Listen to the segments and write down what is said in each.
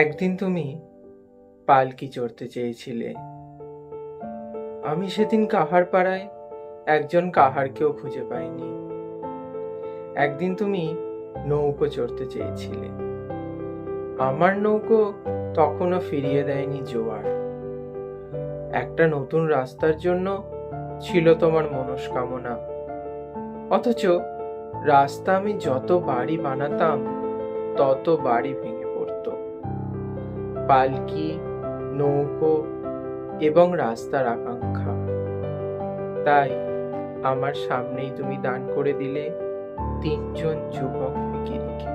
একদিন তুমি পালকি চড়তে চেয়েছিলে। আমি সেদিন কাহার পাড়ায় একজন কাহারকেও খুঁজে পাইনি। একদিন তুমি নৌকো চড়তে চেয়েছিলে। আমার নৌকো তখনও ফিরিয়ে দেয়নি জোয়ার। একটা নতুন রাস্তার জন্য ছিল তোমার মনস্কামনা। অথচ রাস্তা আমি যত বাড়ি বানাতাম, তত বাড়ি ভেঙে পালকি নৌকো এবং রাস্তার আকাঙ্ক্ষা। তাই আমার সামনেই তুমি দান করে দিলে তিনজন যুবক ভিখিরিকে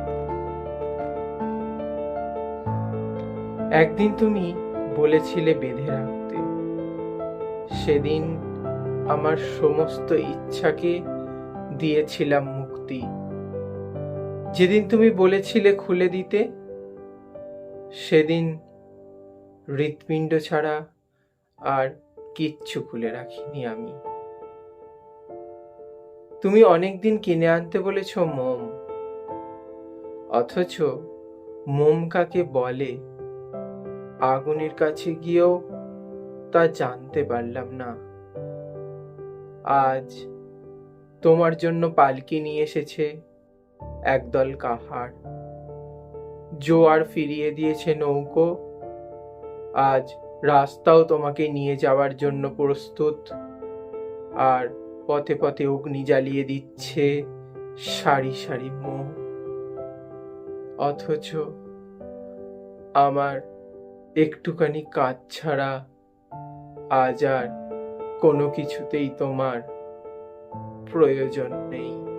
একদিন তুমি বলেছিলে বেঁধে রাখতে। সেদিন আমার সমস্ত ইচ্ছাকে দিয়েছিলাম মুক্তি। যেদিন তুমি বলেছিলে খুলে দিতে, সেদিন হৃৎপিণ্ড ছাড়া আর কিচ্ছু খুলে রাখিনি আমি। তুমি অনেকদিন কিনে আনতে বলেছ মোম। অথচ মোম কাকে বলে? আগুনের কাছে গিয়েও তা জানতে পারলাম না। আজ তোমার জন্য পালকি নিয়ে এসেছে একদল কাহার। জোয়ার ফিরিয়ে দিয়েছে নৌকো আজ রাস্তাও তোমাকে নিয়ে যাওয়ার জন্য প্রস্তুত। আর পথে পথে অগ্নি জ্বালিয়ে দিচ্ছে সারি সারি মোহ। অথচ আমার একটুখানি কাজ ছাড়া আজ আর কোনো কিছুতেই তোমার প্রয়োজন নেই।